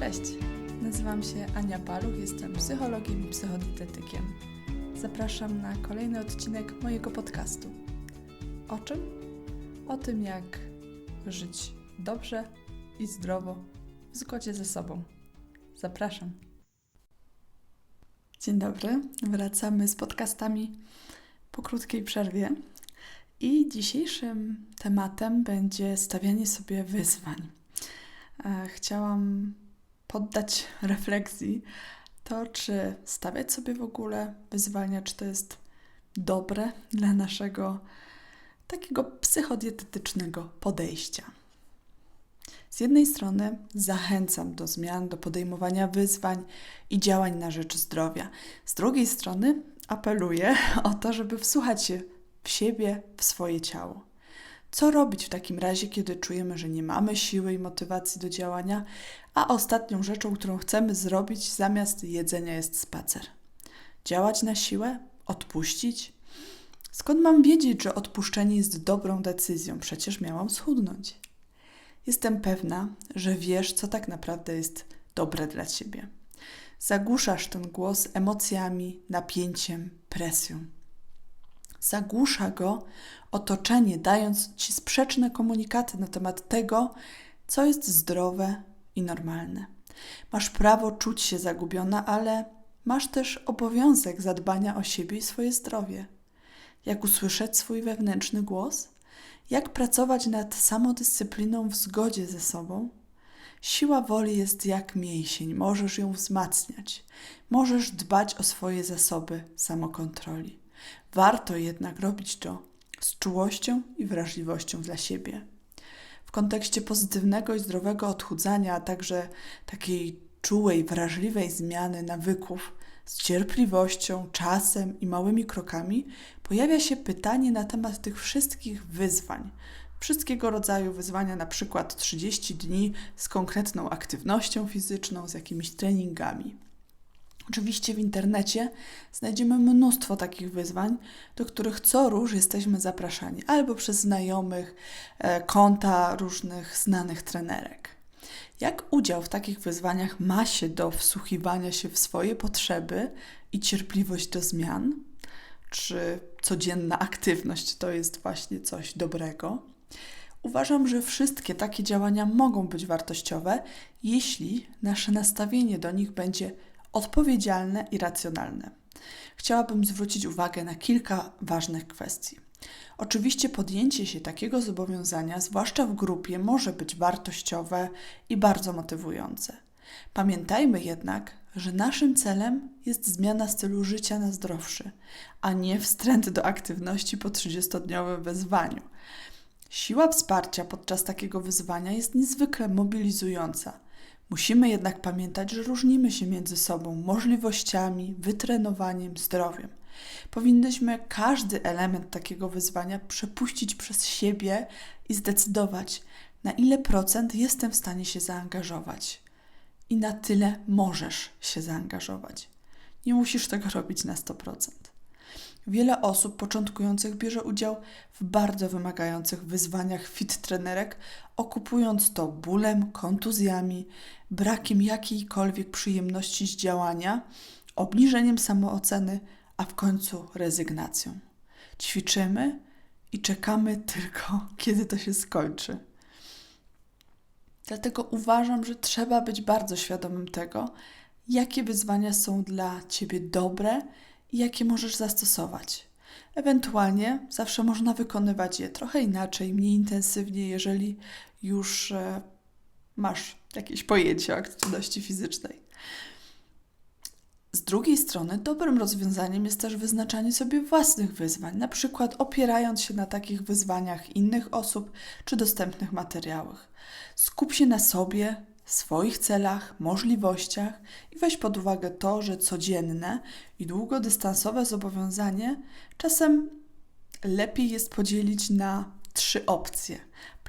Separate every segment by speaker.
Speaker 1: Cześć, nazywam się Ania Paluch, jestem psychologiem i psychodietetykiem. Zapraszam na kolejny odcinek mojego podcastu. O czym? O tym, jak żyć dobrze i zdrowo w zgodzie ze sobą. Zapraszam. Dzień dobry, wracamy z podcastami po krótkiej przerwie. I dzisiejszym tematem będzie stawianie sobie wyzwań. E, Chciałam poddać refleksji to, czy stawiać sobie w ogóle wyzwania, czy to jest dobre dla naszego takiego psychodietetycznego podejścia. Z jednej strony zachęcam do zmian, do podejmowania wyzwań i działań na rzecz zdrowia. Z drugiej strony apeluję o to, żeby wsłuchać się w siebie, w swoje ciało. Co robić w takim razie, kiedy czujemy, że nie mamy siły i motywacji do działania, a ostatnią rzeczą, którą chcemy zrobić zamiast jedzenia jest spacer? Działać na siłę? Odpuścić? Skąd mam wiedzieć, że odpuszczenie jest dobrą decyzją? Przecież miałam schudnąć. Jestem pewna, że wiesz, co tak naprawdę jest dobre dla ciebie. Zagłuszasz ten głos emocjami, napięciem, presją. Zagłusza go otoczenie, dając ci sprzeczne komunikaty na temat tego, co jest zdrowe i normalne. Masz prawo czuć się zagubiona, ale masz też obowiązek zadbania o siebie i swoje zdrowie. Jak usłyszeć swój wewnętrzny głos? Jak pracować nad samodyscypliną w zgodzie ze sobą? Siła woli jest jak mięsień, możesz ją wzmacniać. Możesz dbać o swoje zasoby samokontroli. Warto jednak robić to z czułością i wrażliwością dla siebie. W kontekście pozytywnego i zdrowego odchudzania, a także takiej czułej, wrażliwej zmiany nawyków, z cierpliwością, czasem i małymi krokami, pojawia się pytanie na temat tych wszystkich wyzwań. Wszystkiego rodzaju wyzwania, na przykład 30 dni z konkretną aktywnością fizyczną, z jakimiś treningami. Oczywiście w internecie znajdziemy mnóstwo takich wyzwań, do których co róż jesteśmy zapraszani, albo przez znajomych, e, konta różnych znanych trenerek. Jak udział w takich wyzwaniach ma się do wsłuchiwania się w swoje potrzeby i cierpliwość do zmian? Czy codzienna aktywność to jest właśnie coś dobrego? Uważam, że wszystkie takie działania mogą być wartościowe, jeśli nasze nastawienie do nich będzie odpowiedzialne i racjonalne. Chciałabym zwrócić uwagę na kilka ważnych kwestii. Oczywiście podjęcie się takiego zobowiązania, zwłaszcza w grupie, może być wartościowe i bardzo motywujące. Pamiętajmy jednak, że naszym celem jest zmiana stylu życia na zdrowszy, a nie wstręt do aktywności po 30-dniowym wezwaniu. Siła wsparcia podczas takiego wyzwania jest niezwykle mobilizująca. Musimy jednak pamiętać, że różnimy się między sobą możliwościami, wytrenowaniem, zdrowiem. Powinnyśmy każdy element takiego wyzwania przepuścić przez siebie i zdecydować, na ile procent jestem w stanie się zaangażować. I na tyle możesz się zaangażować. Nie musisz tego robić na 100%. Wiele osób początkujących bierze udział w bardzo wymagających wyzwaniach fit trenerek, okupując to bólem, kontuzjami, brakiem jakiejkolwiek przyjemności z działania, obniżeniem samooceny, a w końcu rezygnacją. Ćwiczymy i czekamy tylko, kiedy to się skończy. Dlatego uważam, że trzeba być bardzo świadomym tego, jakie wyzwania są dla ciebie dobre jakie możesz zastosować. Ewentualnie zawsze można wykonywać je trochę inaczej, mniej intensywnie, jeżeli już e, masz jakieś pojęcie o aktywności fizycznej. Z drugiej strony, dobrym rozwiązaniem jest też wyznaczanie sobie własnych wyzwań, na przykład opierając się na takich wyzwaniach innych osób czy dostępnych materiałach. Skup się na sobie, swoich celach, możliwościach i weź pod uwagę to, że codzienne i długodystansowe zobowiązanie czasem lepiej jest podzielić na trzy opcje: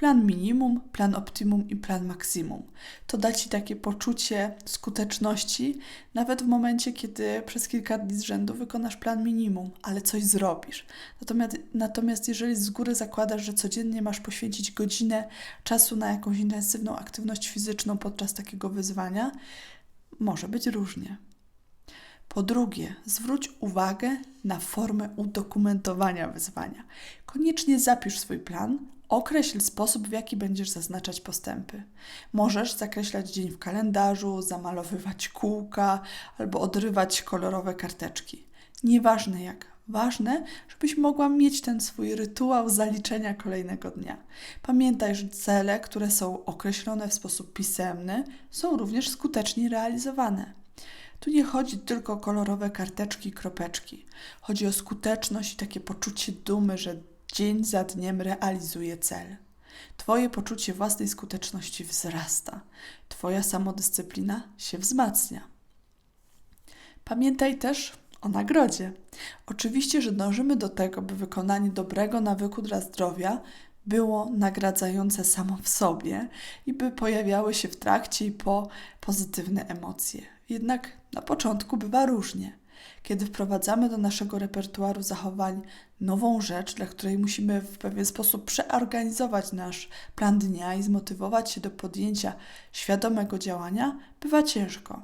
Speaker 1: Plan minimum, plan optimum i plan maksimum. To da Ci takie poczucie skuteczności, nawet w momencie, kiedy przez kilka dni z rzędu wykonasz plan minimum, ale coś zrobisz. Natomiast, natomiast jeżeli z góry zakładasz, że codziennie masz poświęcić godzinę czasu na jakąś intensywną aktywność fizyczną podczas takiego wyzwania, może być różnie. Po drugie, zwróć uwagę na formę udokumentowania wyzwania. Koniecznie zapisz swój plan, określ sposób, w jaki będziesz zaznaczać postępy. Możesz zakreślać dzień w kalendarzu, zamalowywać kółka albo odrywać kolorowe karteczki. Nieważne jak, ważne, żebyś mogła mieć ten swój rytuał zaliczenia kolejnego dnia. Pamiętaj, że cele, które są określone w sposób pisemny, są również skutecznie realizowane. Tu nie chodzi tylko o kolorowe karteczki i kropeczki. Chodzi o skuteczność i takie poczucie dumy, że dzień za dniem realizuje cel. Twoje poczucie własnej skuteczności wzrasta, Twoja samodyscyplina się wzmacnia. Pamiętaj też o nagrodzie. Oczywiście, że dążymy do tego, by wykonanie dobrego nawyku dla zdrowia było nagradzające samo w sobie i by pojawiały się w trakcie i po pozytywne emocje. Jednak na początku bywa różnie. Kiedy wprowadzamy do naszego repertuaru zachowań nową rzecz, dla której musimy w pewien sposób przeorganizować nasz plan dnia i zmotywować się do podjęcia świadomego działania, bywa ciężko.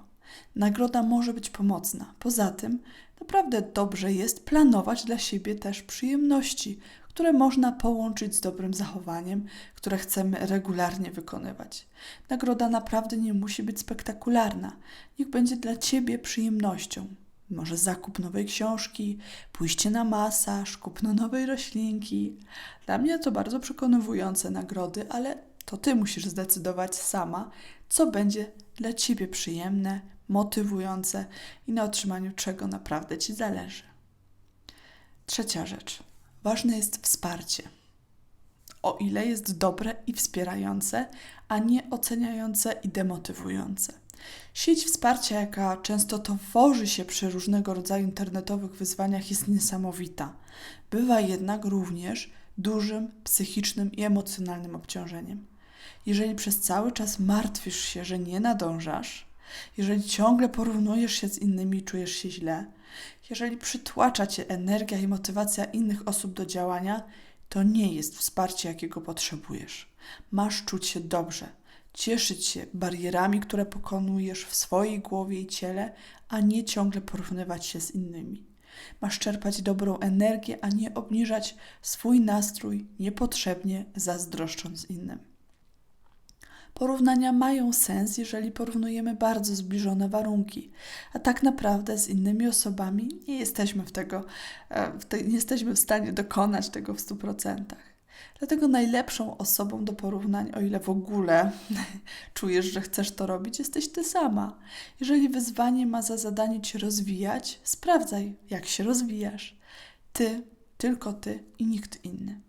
Speaker 1: Nagroda może być pomocna. Poza tym, naprawdę dobrze jest planować dla siebie też przyjemności, które można połączyć z dobrym zachowaniem, które chcemy regularnie wykonywać. Nagroda naprawdę nie musi być spektakularna. Niech będzie dla Ciebie przyjemnością. Może zakup nowej książki, pójście na masaż, kupno nowej roślinki. Dla mnie to bardzo przekonywujące nagrody, ale to Ty musisz zdecydować sama, co będzie dla Ciebie przyjemne, motywujące i na otrzymaniu czego naprawdę Ci zależy. Trzecia rzecz. Ważne jest wsparcie. O ile jest dobre i wspierające, a nie oceniające i demotywujące. Sieć wsparcia, jaka często tworzy się przy różnego rodzaju internetowych wyzwaniach, jest niesamowita. Bywa jednak również dużym psychicznym i emocjonalnym obciążeniem. Jeżeli przez cały czas martwisz się, że nie nadążasz, jeżeli ciągle porównujesz się z innymi i czujesz się źle, jeżeli przytłacza cię energia i motywacja innych osób do działania, to nie jest wsparcie, jakiego potrzebujesz. Masz czuć się dobrze, cieszyć się barierami, które pokonujesz w swojej głowie i ciele, a nie ciągle porównywać się z innymi. Masz czerpać dobrą energię, a nie obniżać swój nastrój niepotrzebnie zazdroszcząc innym. Porównania mają sens, jeżeli porównujemy bardzo zbliżone warunki, a tak naprawdę z innymi osobami nie jesteśmy, w tego, e, w te, nie jesteśmy w stanie dokonać tego w 100%. Dlatego najlepszą osobą do porównań, o ile w ogóle czujesz, że chcesz to robić, jesteś ty sama. Jeżeli wyzwanie ma za zadanie cię rozwijać, sprawdzaj, jak się rozwijasz. Ty, tylko ty i nikt inny.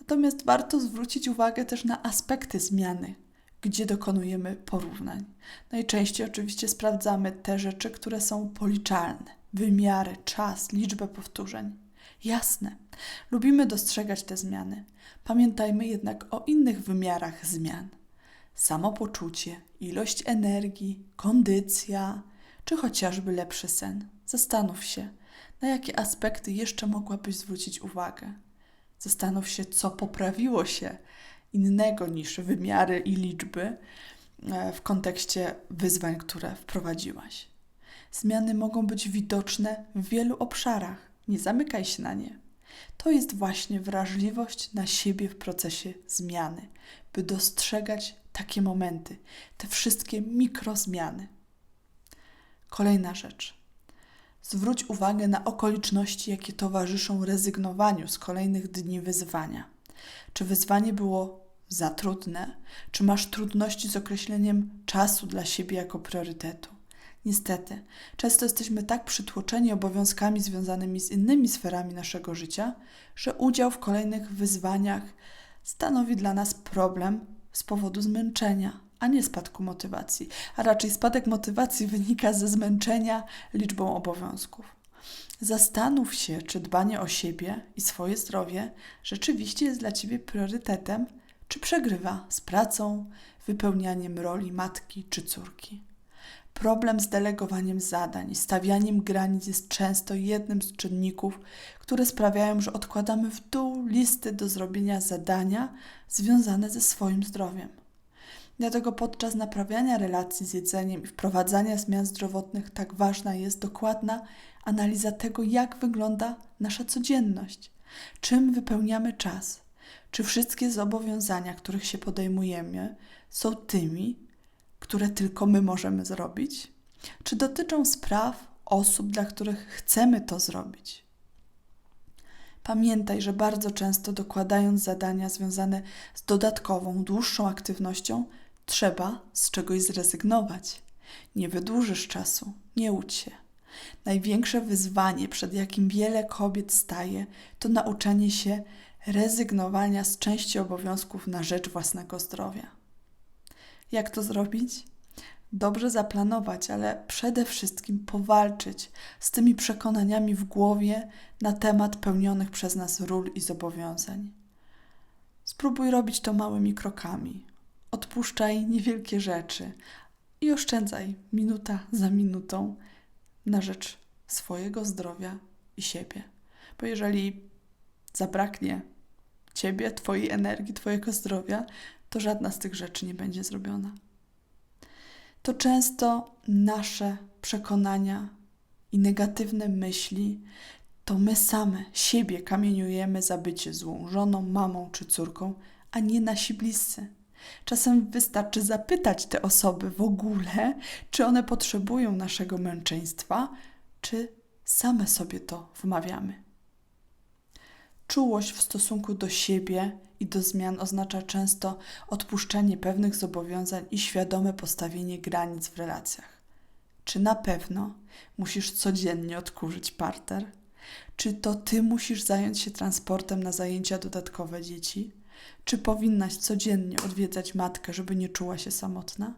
Speaker 1: Natomiast warto zwrócić uwagę też na aspekty zmiany, gdzie dokonujemy porównań. Najczęściej oczywiście sprawdzamy te rzeczy, które są policzalne: wymiary, czas, liczbę powtórzeń. Jasne, lubimy dostrzegać te zmiany. Pamiętajmy jednak o innych wymiarach zmian: samopoczucie, ilość energii, kondycja, czy chociażby lepszy sen. Zastanów się, na jakie aspekty jeszcze mogłabyś zwrócić uwagę. Zastanów się, co poprawiło się innego niż wymiary i liczby e, w kontekście wyzwań, które wprowadziłaś. Zmiany mogą być widoczne w wielu obszarach. Nie zamykaj się na nie. To jest właśnie wrażliwość na siebie w procesie zmiany, by dostrzegać takie momenty, te wszystkie mikrozmiany. Kolejna rzecz. Zwróć uwagę na okoliczności, jakie towarzyszą rezygnowaniu z kolejnych dni wyzwania. Czy wyzwanie było za trudne? Czy masz trudności z określeniem czasu dla siebie jako priorytetu? Niestety, często jesteśmy tak przytłoczeni obowiązkami związanymi z innymi sferami naszego życia, że udział w kolejnych wyzwaniach stanowi dla nas problem z powodu zmęczenia, a nie spadku motywacji. A raczej spadek motywacji wynika ze zmęczenia liczbą obowiązków. Zastanów się, czy dbanie o siebie i swoje zdrowie rzeczywiście jest dla ciebie priorytetem, czy przegrywa z pracą, wypełnianiem roli matki czy córki. Problem z delegowaniem zadań stawianiem granic jest często jednym z czynników, które sprawiają, że odkładamy w dół listy do zrobienia zadania związane ze swoim zdrowiem. Dlatego podczas naprawiania relacji z jedzeniem i wprowadzania zmian zdrowotnych tak ważna jest dokładna analiza tego, jak wygląda nasza codzienność, czym wypełniamy czas, czy wszystkie zobowiązania, których się podejmujemy, są tymi, które tylko my możemy zrobić, czy dotyczą spraw osób, dla których chcemy to zrobić. Pamiętaj, że bardzo często dokładając zadania związane z dodatkową, dłuższą aktywnością, trzeba z czegoś zrezygnować. Nie wydłużysz czasu, nie łudź się. Największe wyzwanie, przed jakim wiele kobiet staje, to nauczenie się rezygnowania z części obowiązków na rzecz własnego zdrowia. Jak to zrobić? Dobrze zaplanować, ale przede wszystkim powalczyć z tymi przekonaniami w głowie na temat pełnionych przez nas ról i zobowiązań. Spróbuj robić to małymi krokami. Odpuszczaj niewielkie rzeczy i oszczędzaj minuta za minutą na rzecz swojego zdrowia i siebie. Bo jeżeli zabraknie ciebie, twojej energii, twojego zdrowia, to żadna z tych rzeczy nie będzie zrobiona. To często nasze przekonania i negatywne myśli, to my same siebie kamieniujemy za bycie złą żoną, mamą czy córką, a nie nasi bliscy. Czasem wystarczy zapytać te osoby w ogóle, czy one potrzebują naszego męczeństwa, czy same sobie to wmawiamy. Czułość w stosunku do siebie i do zmian oznacza często odpuszczenie pewnych zobowiązań i świadome postawienie granic w relacjach. Czy na pewno musisz codziennie odkurzyć parter? Czy to ty musisz zająć się transportem na zajęcia dodatkowe dzieci? Czy powinnaś codziennie odwiedzać matkę, żeby nie czuła się samotna?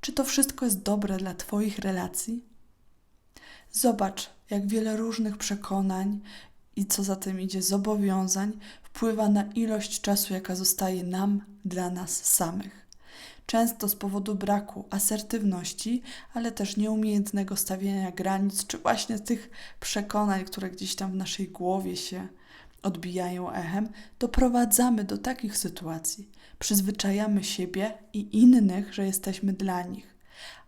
Speaker 1: Czy to wszystko jest dobre dla Twoich relacji? Zobacz, jak wiele różnych przekonań i co za tym idzie zobowiązań wpływa na ilość czasu, jaka zostaje nam dla nas samych. Często z powodu braku asertywności, ale też nieumiejętnego stawiania granic, czy właśnie tych przekonań, które gdzieś tam w naszej głowie się odbijają echem, doprowadzamy do takich sytuacji. Przyzwyczajamy siebie i innych, że jesteśmy dla nich.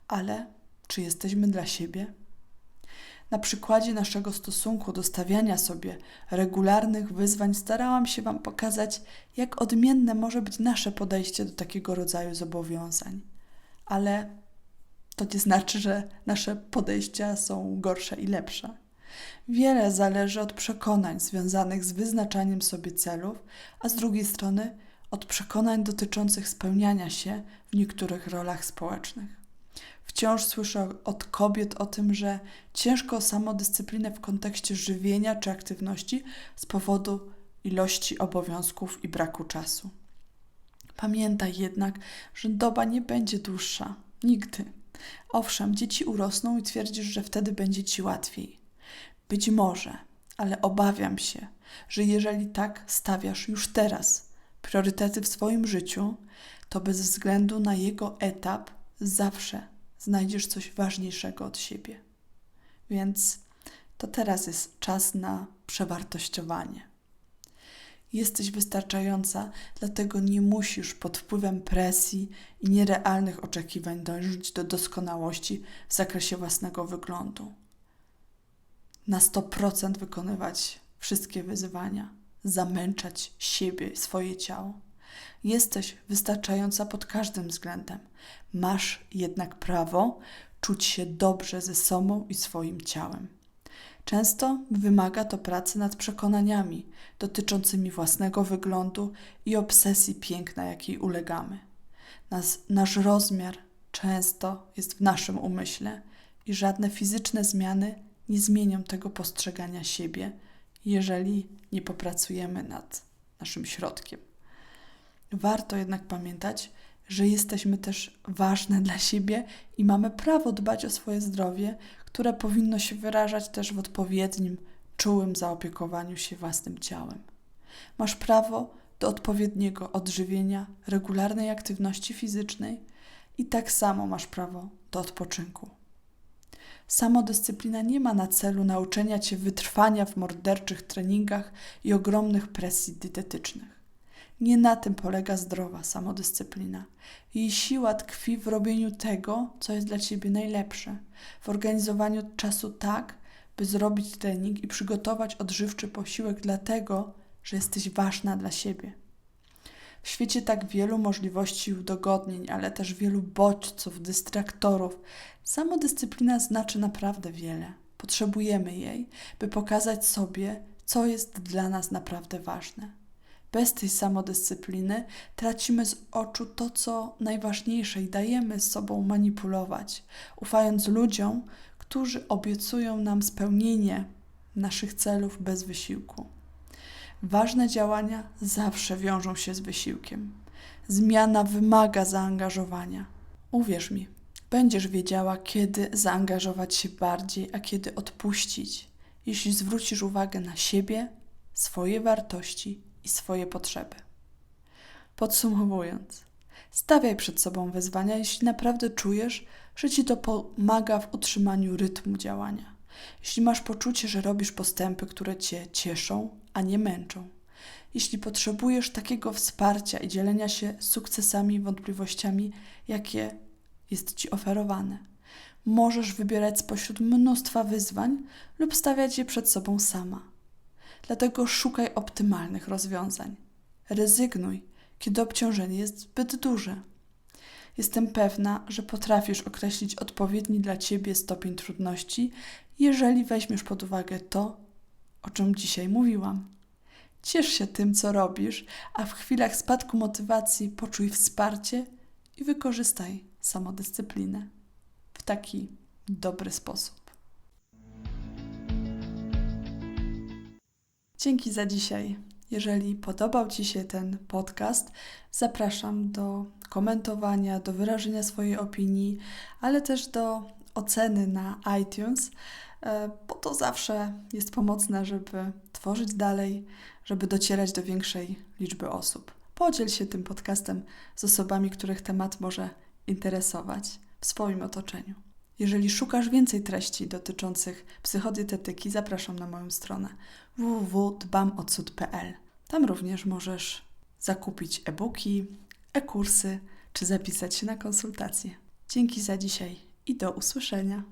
Speaker 1: Ale czy jesteśmy dla siebie? Na przykładzie naszego stosunku do stawiania sobie regularnych wyzwań starałam się Wam pokazać, jak odmienne może być nasze podejście do takiego rodzaju zobowiązań. Ale to nie znaczy, że nasze podejścia są gorsze i lepsze. Wiele zależy od przekonań związanych z wyznaczaniem sobie celów, a z drugiej strony od przekonań dotyczących spełniania się w niektórych rolach społecznych. Wciąż słyszę od kobiet o tym, że ciężko o samodyscyplinę w kontekście żywienia czy aktywności z powodu ilości obowiązków i braku czasu. Pamiętaj jednak, że doba nie będzie dłuższa. Nigdy. Owszem, dzieci urosną i twierdzisz, że wtedy będzie ci łatwiej. Być może, ale obawiam się, że jeżeli tak stawiasz już teraz priorytety w swoim życiu, to bez względu na jego etap zawsze znajdziesz coś ważniejszego od siebie. Więc to teraz jest czas na przewartościowanie. Jesteś wystarczająca, dlatego nie musisz pod wpływem presji i nierealnych oczekiwań dążyć do doskonałości w zakresie własnego wyglądu. Na 100% wykonywać wszystkie wyzwania, zamęczać siebie swoje ciało. Jesteś wystarczająca pod każdym względem. Masz jednak prawo czuć się dobrze ze sobą i swoim ciałem. Często wymaga to pracy nad przekonaniami dotyczącymi własnego wyglądu i obsesji piękna, jakiej ulegamy. Nas, nasz rozmiar często jest w naszym umyśle i żadne fizyczne zmiany nie zmienią tego postrzegania siebie, jeżeli nie popracujemy nad naszym środkiem. Warto jednak pamiętać, że jesteśmy też ważne dla siebie i mamy prawo dbać o swoje zdrowie, które powinno się wyrażać też w odpowiednim, czułym zaopiekowaniu się własnym ciałem. Masz prawo do odpowiedniego odżywienia, regularnej aktywności fizycznej i tak samo masz prawo do odpoczynku. Samodyscyplina nie ma na celu nauczenia cię wytrwania w morderczych treningach i ogromnych presji dietetycznych. Nie na tym polega zdrowa samodyscyplina. Jej siła tkwi w robieniu tego, co jest dla ciebie najlepsze, w organizowaniu czasu tak, by zrobić trening i przygotować odżywczy posiłek dlatego, że jesteś ważna dla siebie. W świecie tak wielu możliwości i udogodnień, ale też wielu bodźców, dystraktorów, samodyscyplina znaczy naprawdę wiele. Potrzebujemy jej, by pokazać sobie, co jest dla nas naprawdę ważne. Bez tej samodyscypliny tracimy z oczu to, co najważniejsze i dajemy sobą manipulować, ufając ludziom, którzy obiecują nam spełnienie naszych celów bez wysiłku. Ważne działania zawsze wiążą się z wysiłkiem. Zmiana wymaga zaangażowania. Uwierz mi, będziesz wiedziała, kiedy zaangażować się bardziej, a kiedy odpuścić, jeśli zwrócisz uwagę na siebie, swoje wartości i swoje potrzeby. Podsumowując, stawiaj przed sobą wyzwania, jeśli naprawdę czujesz, że ci to pomaga w utrzymaniu rytmu działania. Jeśli masz poczucie, że robisz postępy, które cię cieszą, a nie męczą. Jeśli potrzebujesz takiego wsparcia i dzielenia się sukcesami i wątpliwościami, jakie jest ci oferowane, możesz wybierać spośród mnóstwa wyzwań lub stawiać je przed sobą sama. Dlatego szukaj optymalnych rozwiązań. Rezygnuj, kiedy obciążenie jest zbyt duże. Jestem pewna, że potrafisz określić odpowiedni dla ciebie stopień trudności, jeżeli weźmiesz pod uwagę to, o czym dzisiaj mówiłam. Ciesz się tym, co robisz, a w chwilach spadku motywacji poczuj wsparcie i wykorzystaj samodyscyplinę w taki dobry sposób. Dzięki za dzisiaj. Jeżeli podobał Ci się ten podcast, zapraszam do komentowania, do wyrażenia swojej opinii, ale też do oceny na iTunes, e, bo to zawsze jest pomocne, żeby tworzyć dalej, żeby docierać do większej liczby osób. Podziel się tym podcastem z osobami, których temat może interesować w swoim otoczeniu. Jeżeli szukasz więcej treści dotyczących psychodietetyki, zapraszam na moją stronę www.dbamodsud.pl. Tam również możesz zakupić e-booki, e-kursy czy zapisać się na konsultacje. Dzięki za dzisiaj i do usłyszenia.